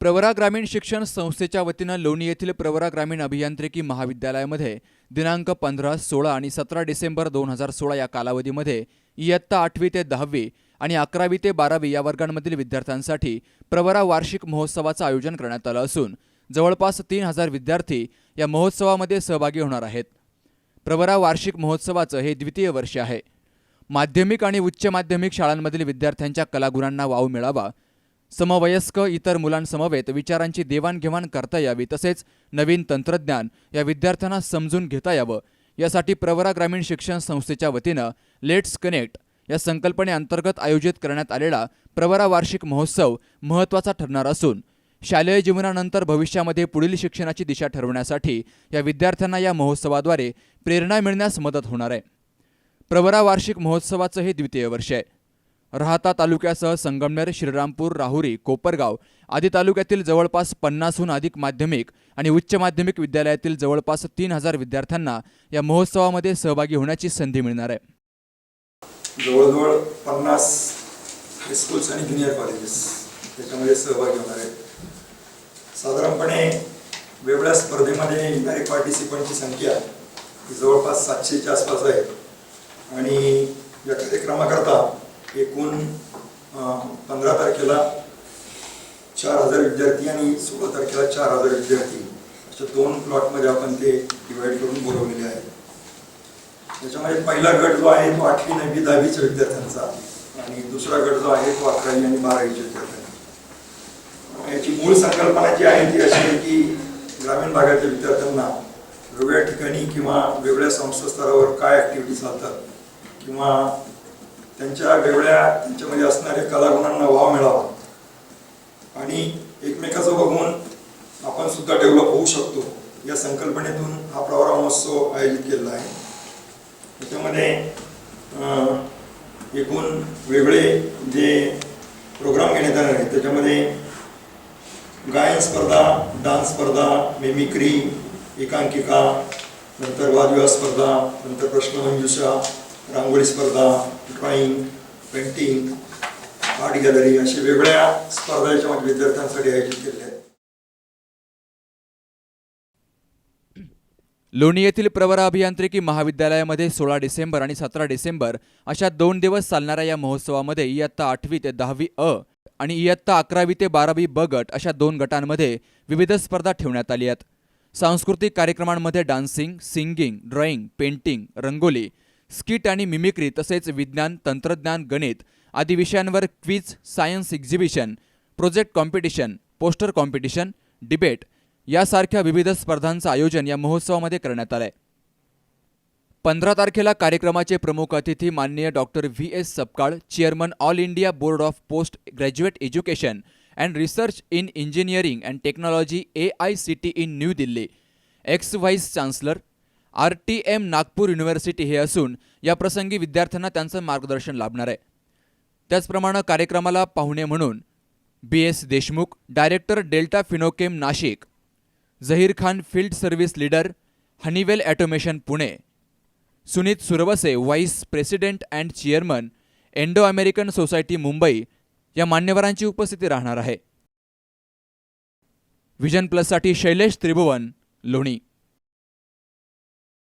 प्रवरा ग्रामीण शिक्षण संस्थेच्या वतीनं लोणी येथील प्रवरा ग्रामीण अभियांत्रिकी महाविद्यालयामध्ये दिनांक पंधरा सोळा आणि सतरा डिसेंबर दोन हजार सोळा या कालावधीमध्ये इयत्ता आठवी ते दहावी आणि अकरावी ते बारावी या वर्गांमधील विद्यार्थ्यांसाठी प्रवरा वार्षिक महोत्सवाचं आयोजन करण्यात आलं असून जवळपास तीन हजार विद्यार्थी या महोत्सवामध्ये सहभागी होणार आहेत. प्रवरा वार्षिक महोत्सवाचं हे द्वितीय वर्ष आहे. माध्यमिक आणि उच्च माध्यमिक शाळांमधील विद्यार्थ्यांच्या कलागुणांना वाव मिळावा समवयस्क इतर मुलांसमवेत विचारांची देवाणघेवाण करता यावी तसेच नवीन तंत्रज्ञान या विद्यार्थ्यांना समजून घेता यावं. यासाठी प्रवरा ग्रामीण शिक्षण संस्थेच्या वतीनं लेट्स कनेक्ट या संकल्पनेअंतर्गत आयोजित करण्यात आलेला प्रवरा वार्षिक महोत्सव महत्त्वाचा ठरणार असून शालेय जीवनानंतर भविष्यामध्ये पुढील शिक्षणाची दिशा ठरवण्यासाठी या विद्यार्थ्यांना या महोत्सवाद्वारे प्रेरणा मिळण्यास मदत होणार आहे. प्रवरा वार्षिक महोत्सवाचं हे द्वितीय वर्ष आहे. राहता तालुक्यासह संगमनेर श्रीरामपूर राहुरी कोपरगाव आदी तालुक्यातील जवळपास पन्नासहून अधिक माध्यमिक आणि उच्च माध्यमिक विद्यालयातील जवळपास तीन हजार विद्यार्थ्यांना या महोत्सवामध्ये सहभागी होण्याची संधी मिळणार आहे. जवळजवळ पन्नास हायस्कूल्स आणि ज्युनियर कॉलेजेस त्याच्यामध्ये सहभागी होणार आहे साधारणपणे वेगळ्या स्पर्धेमध्ये येणारी पार्टिसिपंटची संख्या जवळपास सातशेच्या आसपास आहे. आणि या कार्यक्रमाकरता एकूण पंधरा तारखेला चार हजार विद्यार्थी आणि सोळा तारखेला चार हजार विद्यार्थी. अशा दोन प्लॉटमध्ये आपण ते डिवाईड करून बोलवलेले आहे. त्याच्यामध्ये पहिला गट जो आहे तो आठवी नववी दहावीच्या विद्यार्थ्यांचा आणि दुसरा गट जो आहे तो अकरावी आणि बारावीच्या विद्यार्थ्यांचा. याची मूळ संकल्पना जी आहे ती अशी आहे की ग्रामीण भागातील विद्यार्थ्यांना वेगवेगळ्या ठिकाणी किंवा वेगळ्या संस्था स्तरावर काय ॲक्टिव्हिटी चालतात किंवा त्यांच्या वेगळ्या त्यांच्यामध्ये असणाऱ्या कलागुणांना वाव मिळावा. आणि एकमेकाचं बघून आपण सुद्धा डेव्हलप होऊ शकतो या संकल्पनेतून हा प्रवरा महोत्सव आयोजित केलेला आहे. त्याच्यामध्ये एकूण वेगळे जे प्रोग्राम घेण्यात येणार आहेत त्याच्यामध्ये गायन स्पर्धा डान्स स्पर्धा मेमिक्री एकांकिका नंतर वादविवाद स्पर्धा नंतर प्रश्नमंजुषा रांगोळी स्पर्धा ड्रॉईंग पेंटिंग आर्ट गॅलरी अशा वेगळ्या स्पर्धा याच्यामध्ये विद्यार्थ्यांसाठी आयोजित केलेल्या आहेत. लोणी येथील प्रवरा अभियांत्रिकी महाविद्यालयामध्ये सोळा डिसेंबर आणि सतरा डिसेंबर अशा दोन दिवस चालणाऱ्या या महोत्सवामध्ये इयत्ता आठवी ते दहावी अ आणि इयत्ता अकरावी ते बारावी ब गट अशा दोन गटांमध्ये विविध स्पर्धा ठेवण्यात आली आहेत. सांस्कृतिक कार्यक्रमांमध्ये dancing singing drawing painting rangoli skit आणि मिमिक्री तसेच विज्ञान तंत्रज्ञान गणित आदी विषयांवर quiz science exhibition project competition poster competition debate यासारख्या विविध स्पर्धांचं आयोजन या महोत्सवामध्ये करण्यात आलंय. पंधरा तारखेला कार्यक्रमाचे प्रमुख अतिथी माननीय doctor V S Sapkal chairman all India board of post graduate education and research in engineering and technology A I C T in new Delhi ex vice chancellor R T M Nagpur university हे असून या प्रसंगी विद्यार्थ्यांना त्यांचं मार्गदर्शन लाभणार आहे. त्याचप्रमाणे कार्यक्रमाला पाहुणे म्हणून B S Deshmukh director Delta Finochem Nashik Zaheer Khan field service leader Honeywell automation Pune Sunit Suravase vice president and chairman Endo American society Mumbai या मान्यवरांची उपस्थिती राहणार आहे. व्हिजन प्लससाठी शैलेश त्रिभुवन लोणी.